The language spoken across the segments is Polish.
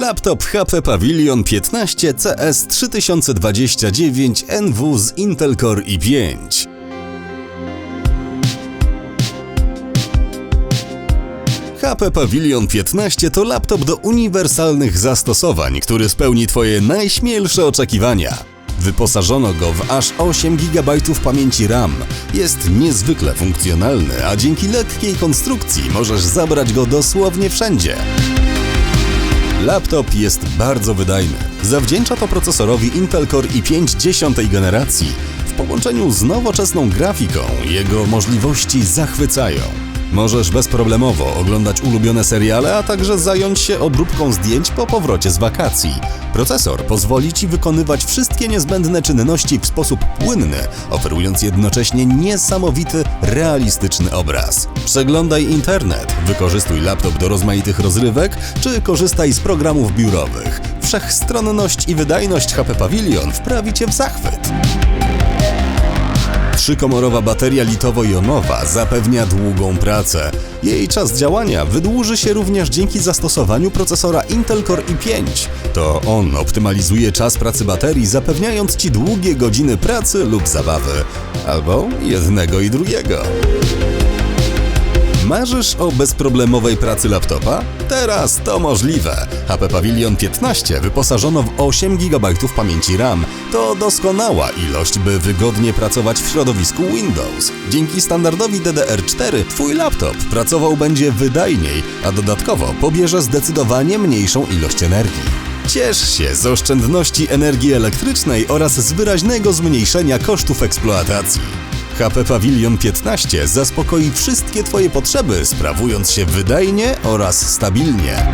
Laptop HP Pavilion 15 CS 3029 NW z Intel Core i5. HP Pavilion 15 to laptop do uniwersalnych zastosowań, który spełni Twoje najśmielsze oczekiwania. Wyposażono go w aż 8 GB pamięci RAM. Jest niezwykle funkcjonalny, a dzięki lekkiej konstrukcji możesz zabrać go dosłownie wszędzie. Laptop jest bardzo wydajny. Zawdzięcza to procesorowi Intel Core i5 dziesiątej generacji. W połączeniu z nowoczesną grafiką jego możliwości zachwycają. Możesz bezproblemowo oglądać ulubione seriale, a także zająć się obróbką zdjęć po powrocie z wakacji. Procesor pozwoli Ci wykonywać wszystkie niezbędne czynności w sposób płynny, oferując jednocześnie niesamowity, realistyczny obraz. Przeglądaj internet, wykorzystuj laptop do rozmaitych rozrywek, czy korzystaj z programów biurowych. Wszechstronność i wydajność HP Pavilion wprawi Cię w zachwyt. Trzykomorowa bateria litowo-jonowa zapewnia długą pracę. Jej czas działania wydłuży się również dzięki zastosowaniu procesora Intel Core i5. To on optymalizuje czas pracy baterii, zapewniając Ci długie godziny pracy lub zabawy. Albo jednego i drugiego. Marzysz o bezproblemowej pracy laptopa? Teraz to możliwe. HP Pavilion 15 wyposażono w 8 GB pamięci RAM. To doskonała ilość, by wygodnie pracować w środowisku Windows. Dzięki standardowi DDR4 Twój laptop pracował będzie wydajniej, a dodatkowo pobierze zdecydowanie mniejszą ilość energii. Ciesz się z oszczędności energii elektrycznej oraz z wyraźnego zmniejszenia kosztów eksploatacji. HP Pavilion 15 zaspokoi wszystkie Twoje potrzeby, sprawując się wydajnie oraz stabilnie.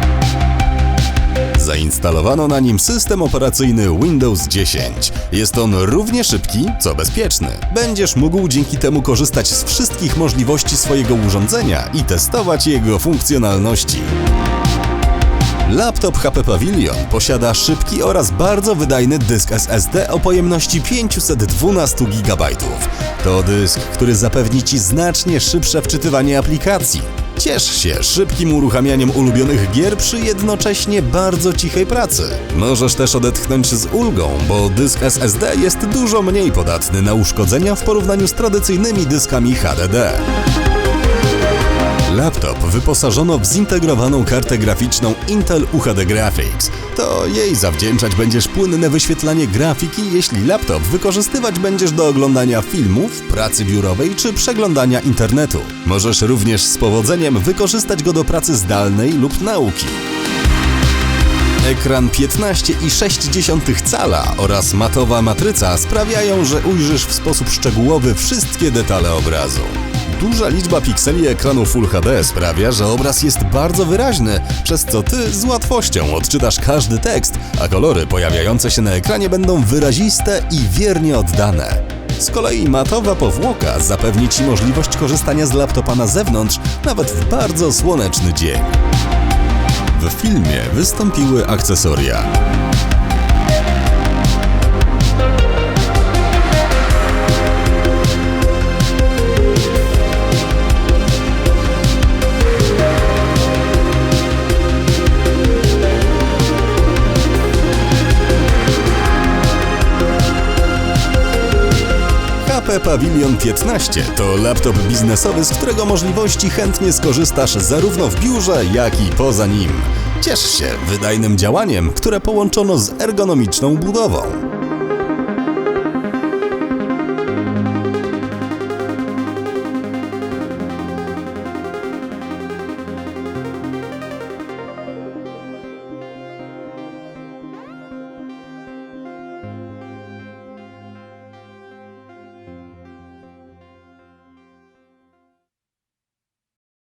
Zainstalowano na nim system operacyjny Windows 10. Jest on równie szybki, co bezpieczny. Będziesz mógł dzięki temu korzystać z wszystkich możliwości swojego urządzenia i testować jego funkcjonalności. Laptop HP Pavilion posiada szybki oraz bardzo wydajny dysk SSD o pojemności 512 GB. To dysk, który zapewni Ci znacznie szybsze wczytywanie aplikacji. Ciesz się szybkim uruchamianiem ulubionych gier przy jednocześnie bardzo cichej pracy. Możesz też odetchnąć z ulgą, bo dysk SSD jest dużo mniej podatny na uszkodzenia w porównaniu z tradycyjnymi dyskami HDD. Laptop wyposażono w zintegrowaną kartę graficzną Intel UHD Graphics. To jej zawdzięczać będziesz płynne wyświetlanie grafiki, jeśli laptop wykorzystywać będziesz do oglądania filmów, pracy biurowej czy przeglądania internetu. Możesz również z powodzeniem wykorzystać go do pracy zdalnej lub nauki. Ekran 15,6 cala oraz matowa matryca sprawiają, że ujrzysz w sposób szczegółowy wszystkie detale obrazu. Duża liczba pikseli ekranu Full HD sprawia, że obraz jest bardzo wyraźny, przez co ty z łatwością odczytasz każdy tekst, a kolory pojawiające się na ekranie będą wyraziste i wiernie oddane. Z kolei matowa powłoka zapewni Ci możliwość korzystania z laptopa na zewnątrz, nawet w bardzo słoneczny dzień. W filmie wystąpiły akcesoria. HP Pavilion 15 to laptop biznesowy, z którego możliwości chętnie skorzystasz zarówno w biurze, jak i poza nim. Ciesz się wydajnym działaniem, które połączono z ergonomiczną budową.